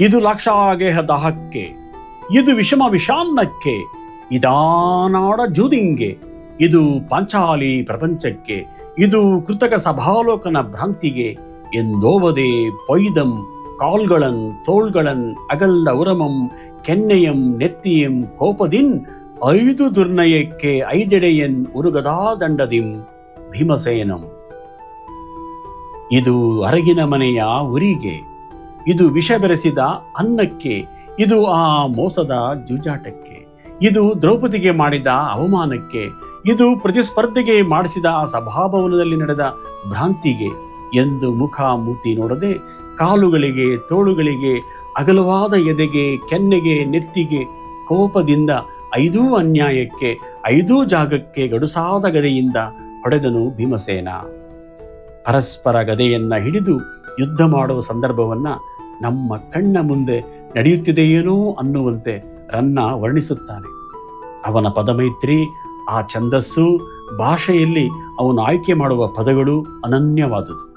ಇದು ದಾಹಕ್ಕೆ, ಇದು ವಿಷಮ ವಿಷಾನ್ನಕ್ಕೆ ಇದಾನಾಡ ಜೂದಿಂಗೆ, ಇದು ಪಾಂಚಾಲಿ ಪ್ರಪಂಚಕ್ಕೆ, ಇದು ಕೃತಕ ಸಭಾಲೋಕನ ಭ್ರಾಂತಿಗೆ, ಎಂದೋವದೆ ಪೊಯ್ದಂ, ಕಾಲ್ಗಳನ್, ತೋಳ್ಗಳನ್, ಅಗಲ್ದ ಉರಮಂ, ಕೆನ್ನೆಯಂ, ನೆತ್ತಿಯಂ, ಕೋಪದಿನ್, ಐದು ದುರ್ನಯಕ್ಕೆ ಐದೆಡೆಯನ್ ಉರುಗದಾ ದಂಡದಿಂ, ಭೀಮಸೇನಂ. ಇದು ಅರಗಿನ ಮನೆಯ ಉರಿಗೆ. ಇದು ವಿಷ ಬೆರೆಸಿದ ಅನ್ನಕ್ಕೆ, ಇದು ಆ ಮೋಸದ ಜೂಜಾಟಕ್ಕೆ, ಇದು ದ್ರೌಪದಿಗೆ ಮಾಡಿದ ಅವಮಾನಕ್ಕೆ, ಇದು ಪ್ರತಿಸ್ಪರ್ಧೆಗೆ ಮಾಡಿಸಿದ ಆ ಸಭಾಭವನದಲ್ಲಿ ನಡೆದ ಭ್ರಾಂತಿಗೆ ಎಂದು ಮುಖ ಮೂತಿ ನೋಡದೆ ಕಾಲುಗಳಿಗೆ, ತೋಳುಗಳಿಗೆ, ಅಗಲವಾದ ಎದೆಗೆ, ಕೆನ್ನೆಗೆ, ನೆತ್ತಿಗೆ, ಕೋಪದಿಂದ ಐದೂ ಅನ್ಯಾಯಕ್ಕೆ, ಐದೂ ಜಾಗಕ್ಕೆ ಗಡುಸಾದ ಗದೆಯಿಂದ ಹೊಡೆದನು ಭೀಮಸೇನ. ಪರಸ್ಪರ ಗದೆಯನ್ನ ಹಿಡಿದು ಯುದ್ಧ ಮಾಡುವ ಸಂದರ್ಭವನ್ನ ನಮ್ಮ ಕಣ್ಣ ಮುಂದೆ ನಡೆಯುತ್ತಿದೆಯೇನೋ ಅನ್ನುವಂತೆ ರನ್ನ ವರ್ಣಿಸುತ್ತಾನೆ. ಅವನ ಪದಮೈತ್ರಿ, ಆ ಛಂದಸ್ಸು, ಭಾಷೆಯಲ್ಲಿ ಅವನು ಆಯ್ಕೆ ಮಾಡುವ ಪದಗಳು ಅನನ್ಯವಾದುದು.